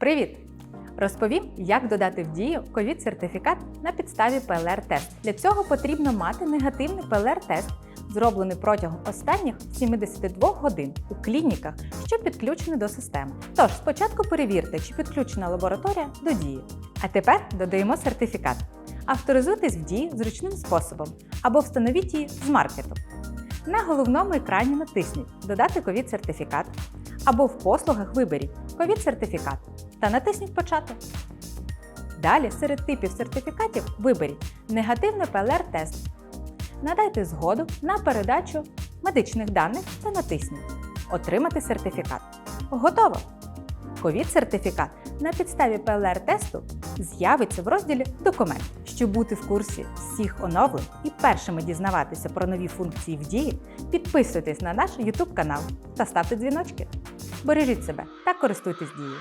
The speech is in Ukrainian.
Привіт! Розповім, як додати в дію ковід-сертифікат на підставі ПЛР-тест. Для цього потрібно мати негативний ПЛР-тест, зроблений протягом останніх 72 годин у клініках, що підключені до системи. Тож спочатку перевірте, чи підключена лабораторія до дії. А тепер додаємо сертифікат. Авторизуйтесь в дії зручним способом або встановіть її з маркету. На головному екрані натисніть Додати ковід-сертифікат або в послугах виберіть ковід-сертифікат та натисніть Почати. Далі серед типів сертифікатів виберіть негативний ПЛР-тест. Надайте згоду на передачу медичних даних та натисніть Отримати сертифікат. Готово! Ковід-сертифікат на підставі ПЛР-тесту з'явиться в розділі Документ. Щоб бути в курсі всіх оновлень і першими дізнаватися про нові функції в дії, підписуйтесь на наш YouTube канал та ставте дзвіночки. Бережіть себе та користуйтесь дією.